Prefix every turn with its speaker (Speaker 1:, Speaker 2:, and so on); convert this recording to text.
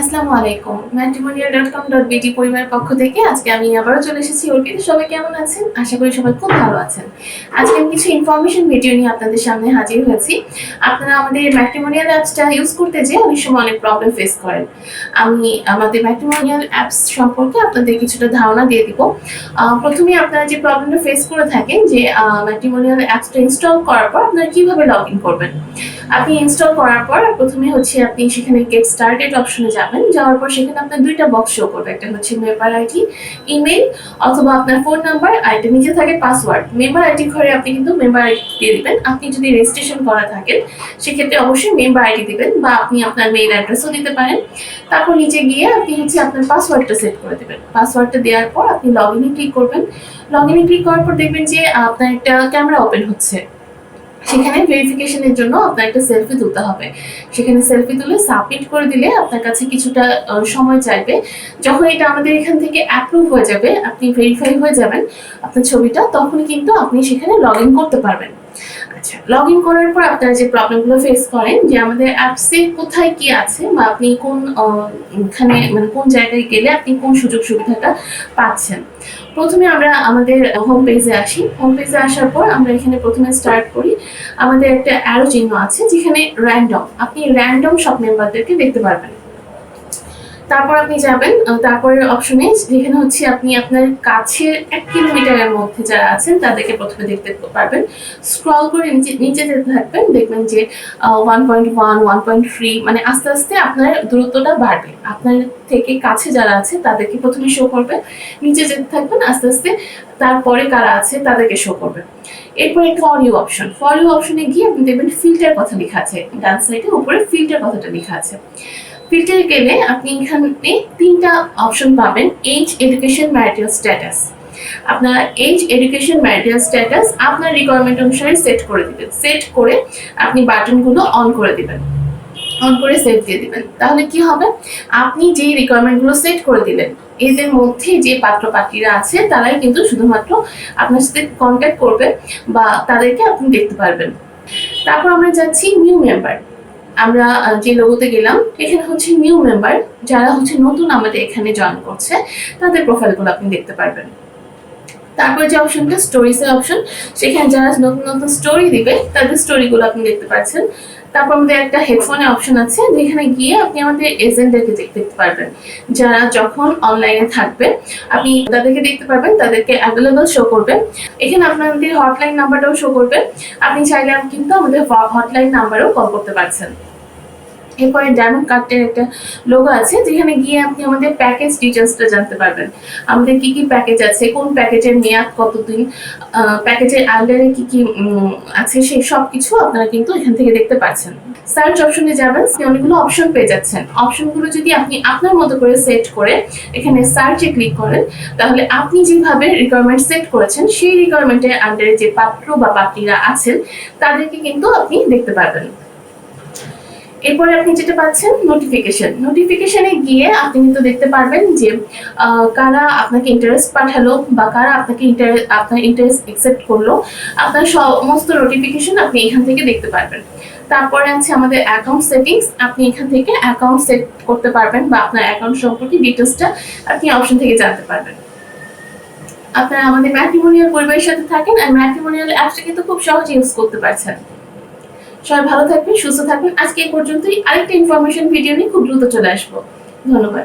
Speaker 1: আসসালামু আলাইকুম matrimonial dot com dot BD পরিবারের পক্ষ থেকে আজকে আমি আবারও চলে এসেছি। অর্পিত, সবাই কেমন আছেন? আশা করি সবাই খুব ভালো আছেন। আজকে আমি কিছু ইনফরমেশন ভিডিও নিয়ে আপনাদের সামনে হাজির হয়েছি। আপনারা আমাদের ম্যাট্রিমোনিয়াল অ্যাপসটা ইউজ করতে যেয়ে অনেক সময় অনেক প্রবলেম ফেস করেন। আমি আমাদের ম্যাট্রিমোনিয়াল অ্যাপস সম্পর্কে আপনাদের কিছুটা ধারণা দিয়ে দিব। প্রথমে আপনারা যে প্রবলেমটা ফেস করে থাকেন, যে ম্যাট্রিমোনিয়াল অ্যাপসটা ইনস্টল করার পর আপনারা কীভাবে লগ ইন করবেন। আপনি ইনস্টল করার পর প্রথমে হচ্ছে আপনি সেখানে গেট স্টার্টেড অপশনে যাবেন। যাওয়ার পর সেখানে আপনার দুইটা বক্স শো করবে। একটা হচ্ছে মেম্বার আইডি ইমেল অথবা আপনার ফোন নাম্বার এটা নিচে থাকে পাসওয়ার্ড মেম্বার আইডি ঘরে আপনি কিন্তু মেম্বার আইডি দিয়ে দিবেন। আপনি যদি রেজিস্ট্রেশন করা থাকেন, সেক্ষেত্রে অবশ্যই মেম্বার আইডি দিবেন বা আপনি আপনার মেইল অ্যাড্রেসও দিতে পারেন। তারপর নিচে গিয়ে আপনি হচ্ছে আপনার পাসওয়ার্ডটা সেট করে দেবেন। পাসওয়ার্ডটা দেওয়ার পর আপনি লগ ইনে ক্লিক করবেন। লগ ইনে ক্লিক করার পর দেখবেন যে আপনার একটা ক্যামেরা ওপেন হচ্ছে। সেখানে ভেরিফিকেশনের জন্য আপনার একটা সেলফি তুলতে হবে। সেখানে সেলফি তুলে সাবমিট করে দিলে আপনার কাছে কিছুটা সময় চাইবে। যখন এটা আমাদের এখান থেকে অ্যাপ্রুভ হয়ে যাবে, আপনি ভেরিফাই হয়ে যাবেন আপনার ছবিটা, তখন কিন্তু আপনি সেখানে লগ ইন করতে পারবেন। আচ্ছা লগ ইন করার পর আপনারা যে প্রবলেমগুলো ফেস করেন, যে আমাদের অ্যাপসে কোথায় কি আছে বা আপনি কোন এখানে মানে কোন জায়গায় গেলে আপনি কোন সুযোগ সুবিধাটা পাচ্ছেন। প্রথমে আমরা আমাদের হোম পেজে আসি। হোম পেজে আসার পর আমরা এখানে প্রথমে স্টার্ট করি। আমাদের একটা অ্যারো চিহ্ন আছে যেখানে র্যান্ডম আপনি র্যান্ডম সব মেম্বারদেরকে দেখতে পারবেন। তারপর আপনি যাবেন তারপরের অপশনে যেখানে হচ্ছে আপনি আপনার কাছে এক কিলোমিটারের মধ্যে যারা আছেন, তাদেরকে প্রথমে দেখতে পারবেন। স্ক্রল করে নিচে নিচে যেতে থাকবেন, দেখবেন যে one point one one point three মানে আস্তে আস্তে আপনার দূরত্বটা বাড়বে। আপনার থেকে কাছে যারা আছে, তাদেরকে প্রথমে শো করবে নিচে যেতে থাকবেন, আস্তে আস্তে তারপরে কারা আছে, তাদেরকে শো করবে এরপরে for you option for you অপশনে গিয়ে আপনি দেখবেন ফিল্টার কথা লেখা আছে। ডান সাইডে উপরে ফিল্টার কথাটা লেখা আছে। ফিল্টারে গেলে আপনি এখানে তিনটা অপশন পাবেন এইচ এডুকেশন ম্যারিটাল স্ট্যাটাস আপনার এইজ এডুকেশন ম্যারিটাল স্ট্যাটাস আপনার রিকোয়ারমেন্ট অনুসারে সেট করে দিবেন। সেট করে আপনি বাটনগুলো অন করে দিবেন। অন করে সেট দিয়ে দিবেন। তাহলে কি হবে? আপনি যে রিকোয়ারমেন্টগুলো সেট করে দিলেন, এদের মধ্যে যে পাত্র পাত্রীরা আছে, তারাই কিন্তু শুধুমাত্র আপনার সাথে কন্ট্যাক্ট করবে বা তাদেরকে আপনি দেখতে পারবেন। তারপর আমরা যাচ্ছি নিউ মেম্বার আমরা যে লোগোতে গেলাম, এখানে হচ্ছে নিউ মেম্বার যারা হচ্ছে নতুন আমাদের এখানে জয়েন করছে, তাদের প্রোফাইলগুলো আপনি দেখতে পারবেন। তারপর যে অপশনটা স্টোরিজের অপশন সেখানে যারা নতুন নতুন স্টোরি দিবে, তাদের স্টোরিগুলো আপনি দেখতে পাচ্ছেন। তারপর আমাদের একটা হেডফোনের অপশন আছে, যেখানে গিয়ে আপনি আমাদের এজেন্টদেরকে দেখতে পারবেন। যারা যখন অনলাইনে থাকবে, আপনি তাদেরকে দেখতে পারবেন, তাদেরকে অ্যাভেলেবল শো করবে। এখানে আপনাদের হটলাইন নাম্বারটাও শো করবে। আপনি চাইলে কিন্তু আমাদের হটলাইন নাম্বারেও কল করতে পারছেন। এরপরে ডায়মন্ড কার্ডের একটা লোগো আছে, যেখানে গিয়ে আপনি আমাদের প্যাকেজ ডিটেলসটা জানতে পারবেন। আমাদের কি কি প্যাকেজ আছে, কোন প্যাকেজের মেয়াদ কতদিন প্যাকেজের আন্ডারে কি কি আছে সেই সব কিছু আপনারা কিন্তু এখান থেকে দেখতে পাচ্ছেন। সার্চ অপশনে যাবেন অনেকগুলো অপশন পেয়ে যাচ্ছেন। অপশনগুলো যদি আপনি আপনার মতো করে সেট করে এখানে সার্চে ক্লিক করেন, তাহলে আপনি যেভাবে রিকোয়ারমেন্ট সেট করেছেন, সেই রিকোয়ারমেন্টের আন্ডারে যে পাত্র বা পাত্রীরা আছেন, তাদেরকে কিন্তু আপনি দেখতে পারবেন। এরপরে আপনি যেটা পাচ্ছেন নোটিফিকেশন নোটিফিকেশনে গিয়ে আপনি কিন্তু দেখতে পারবেন যে কারা আপনাকে ইন্টারেস্ট পাঠালো বা কারা আপনাকে ইন্টারেস্ট আপনার ইন্টারেস্ট একসেপ্ট করল। আপনার সমস্ত নোটিফিকেশন আপনি এখান থেকে দেখতে পারবেন। তারপরে আছে আমাদের অ্যাকাউন্ট সেটিংস আপনি এখান থেকে অ্যাকাউন্ট সেট করতে পারবেন বা আপনার অ্যাকাউন্ট সম্পর্কে ডিটেলসটা আপনি অপশন থেকে জানতে পারবেন। আপনারা আমাদের ম্যাট্রিমোনিয়াল পরিবারের সাথে থাকেন আর ম্যাট্রিমোনিয়াল অ্যাপসটা কিন্তু খুব সহজে ইউজ করতে পারছেন। সবাই ভালো থাকবেন, সুস্থ থাকবেন। আজকে এই পর্যন্তই। আরেকটা ইনফরমেশন ভিডিও নিয়ে খুব দ্রুত চলে আসব। ধন্যবাদ।